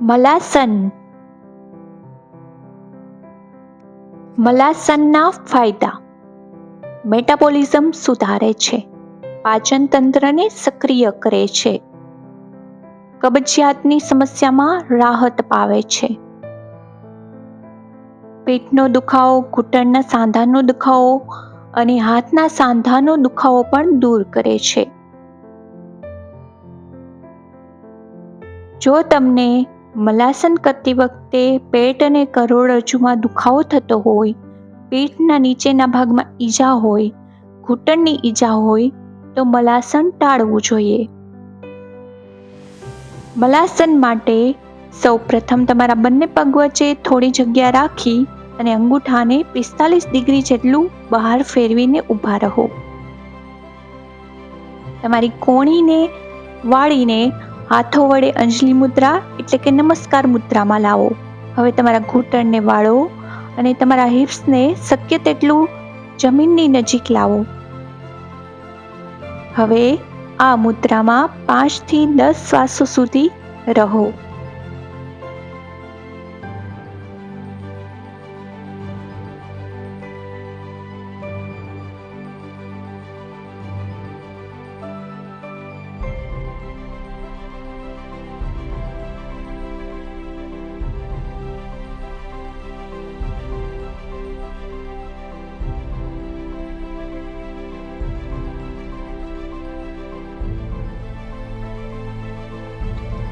મલાસન. મલાસનના ફાયદા. મેટાબોલિઝમ સુધારે છે. પાચનતંત્રને સક્રિય કરે છે. કબજિયાતની સમસ્યામાં રાહત પાવે છે. પેટનો દુખાવો, ઘૂંટણના સાંધાનો દુખાવો અને હાથના સાંધાનો દુખાવો પણ દૂર કરે છે. જો તમને મલાસન કરતી વખતે પેટ અને કરોડરજ્જુમાં દુખાવો થતો હોય, પેટના નીચેના ભાગમાં ઈજા હોય, ઘૂંટણની ઈજા હોય, તો મલાસન ટાળવું જોઈએ. મલાસન માટે સૌ પ્રથમ તમારા બંને પગ વચ્ચે થોડી જગ્યા રાખી અને અંગૂઠાને પિસ્તાલીસ ડિગ્રી જેટલું બહાર ફેરવીને ઊભા રહો. તમારી કોણીને વાળીને હાથો વડે અંજલિ મુદ્રા, એટલે કે નમસ્કાર મુદ્રામાં લાવો. હવે તમારા ઘૂંટણને વાળો અને તમારા હિપ્સને શક્ય તેટલું જમીનની નજીક લાવો. હવે આ મુદ્રામાં પાંચથી દસ શ્વાસો સુધી રહો.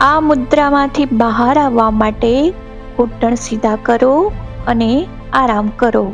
આ મુદ્રામાંથી બહાર આવવા માટે ઘૂંટણ સીધા કરો અને આરામ કરો.